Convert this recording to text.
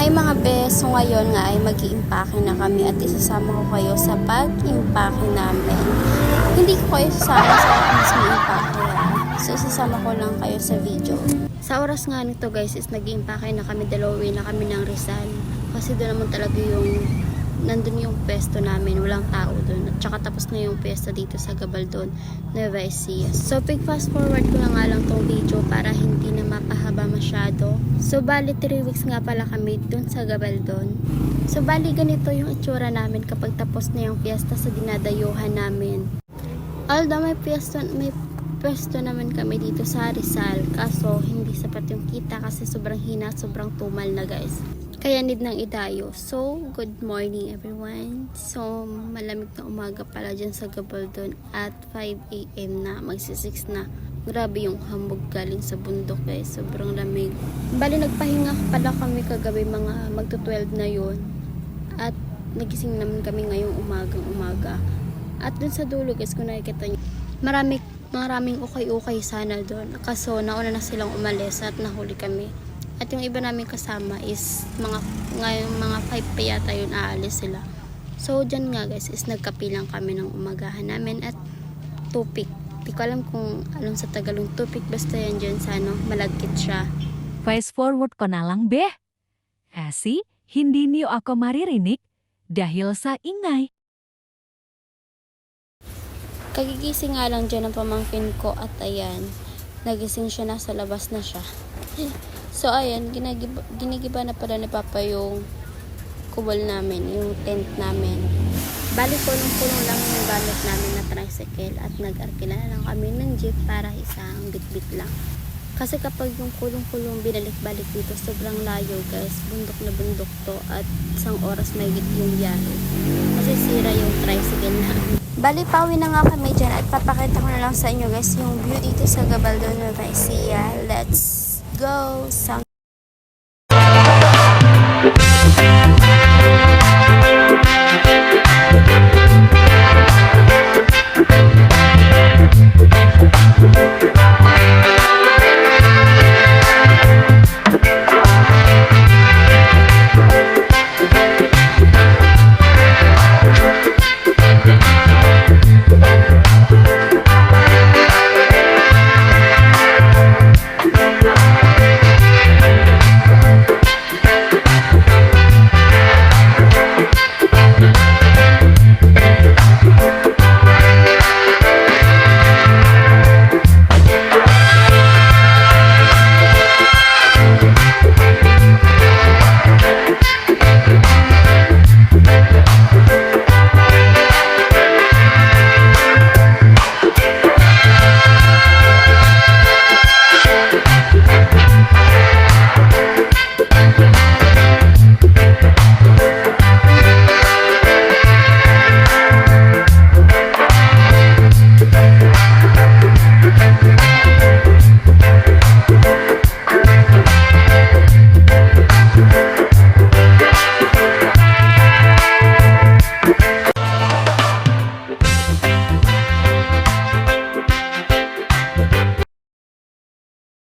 Hi mga bes, so ngayon nga ay mag na kami at isasama ko kayo sa pag-impake namin. Hindi ko kayo sasama sa mismo impake. So isasama ko lang kayo sa video. Sa oras nga nito guys is nag na kami, dalawin na kami ng Rizal. Kasi doon naman talaga yung nandun yung pesto namin, walang tao doon. At saka tapos na yung pesto dito sa Gabaldon, Nueva Ecija. So, big fast forward ko na nga lang tong video para hindi na mapahaba masyado. So, bali 3 weeks nga pala kami doon sa Gabaldon. So, bali ganito yung itsura namin kapag tapos na yung fiesta sa dinadayuhan namin. Although may pwesto, may pwesto naman kami dito sa Rizal, kaso hindi sapat yung kita kasi sobrang hina, sobrang tumal na guys. Kaya need ng idayo. So, good morning everyone. So, malamig na umaga pala dyan sa Gabaldon at 5 a.m. na, magsi-6 na. Grabe yung hambog galing sa bundok guys. Sobrang lamig. Bali, nagpahinga pala kami kagabi mga magto-12 na yon At nagising naman kami ngayong umagang umaga. At dun sa dulo guys, kung nakikita nyo, marami, maraming ukay-ukay sana doon. Kaso nauna na silang umalis at nahuli kami. At yung iba namin kasama is mga ngayong mga 5 pa yata yun aalis sila. So dyan nga guys is nagkapilang kami ng umagahan namin at tupik. Di ko alam kung anong sa Tagalog tupik basta yan dyan sa ano, malagkit siya. Fast forward ko na lang, be. Kasi, hindi niyo ako maririnig dahil sa ingay. Kagigising nga lang dyan ng pamangkin ko at ayan, nagising siya nasa labas na siya. So ayan, ginagiba, ginigiba na pala ni Papa yung kubol namin, yung tent namin. Bali kulong-kulong lang yung gamit namin na tricycle at nag-arkila na lang kami ng jeep para isang bit-bit lang. Kasi kapag yung kulong-kulong binalik-balik dito, sobrang layo guys. Bundok na bundok to at isang oras may yung biyahe. Kasi sira yung tricycle namin. Bali, pauwi na nga kami dyan at papakita ko na lang sa inyo guys yung view dito sa Gabaldon, Nueva Ecija. Let's go.